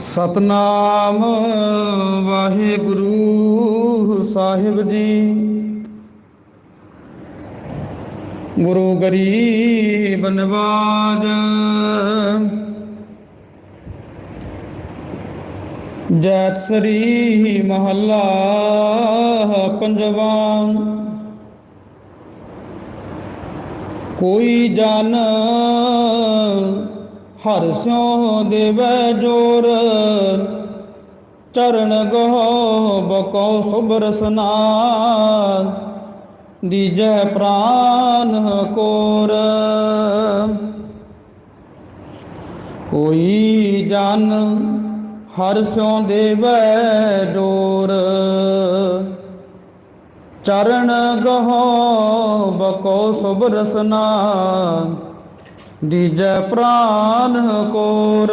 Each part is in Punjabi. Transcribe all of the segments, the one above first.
ਸਤਨਾਮ ਵਾਹਿਗੁਰੂ ਸਾਹਿਬ ਜੀ। ਗੁਰੂ ਗਰੀਬ ਨਵਾਜ। ਜੈਤ ਸਰੀ ਮਹੱਲਾ ਪੰਜਵਾ। ਕੋਈ ਜਨ ਹਰ ਸਿਉ ਦੇਵੈ ਜੋਰ। ਚਰਨ ਗੋ ਬਕੋ ਸੁਬਰ ਸਨਾਨ, ਦੀਜੈ ਪ੍ਰਾਨ ਕੋਰ। ਕੋਈ ਜਨ ਹਰ ਸਿਉ ਦੇਵੈ ਜੋਰ। ਚਰਨ ਗੋ ਬਕੋ ਸੁਭ ਰਸਨਾ ਦੀਜੈ ਪ੍ਰਾਨ ਕੋਰ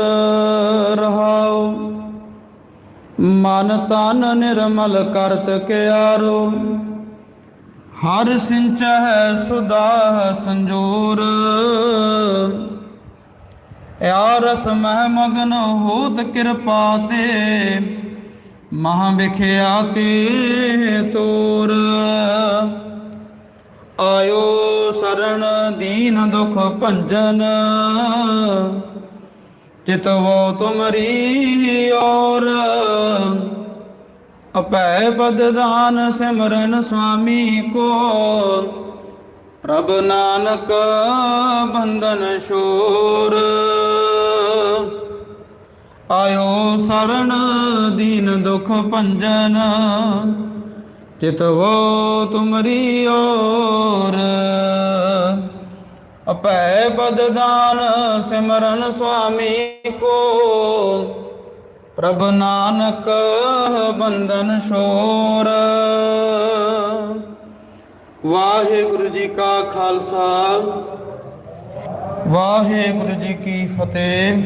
ਰਹਾਉ। ਮਨ ਤਨ ਨਿਰਮਲ ਕਰਤ ਕਿਆਰੋ। ਹਰ ਸਿੰਚਹਿ ਸੁਦਾ ਸੰਜੋਰ। ਯਾ ਰਸ ਮਹਿ ਮਗਨ ਹੋਤ ਕਿਰਪਾ ਤੇ। ਮਹਾ ਵਿਖਿਆ ਤੇ ਤੋਰ। ਆਇਓ ਸਰਣ ਦੀਨ ਦੁਖ ਭੰਜਨ ਚਿਤਵੋ ਤੁਮਰੀ ਔਰ। ਅਪੈ ਪਦ ਸਿਮਰਨ ਸੁਆਮੀ ਕੋ ਪ੍ਰਭ ਨਾਨਕ ਬੰਧਨ ਸ਼ੋਰ ਆਇਓ ਸਰਣ ਦੀਨ ਦੁਖ ਭੰਜਨ ਚਿਤਵੋ ਤੁਮਰੀ ਔਰ। ਅਪੈ ਪਦ ਸਿਮਰਨ ਸੁਆਮੀ ਕੋ। ਪ੍ਰਭ ਨਾਨਕ ਬੰਧਨ ਸ਼ੋਰ ਵਾਹਿਗੁਰੂ ਜੀ ਕਾ ਖਾਲਸਾ। ਵਾਹਿਗੁਰੂ ਜੀ ਕੀ ਫਤਿਹ।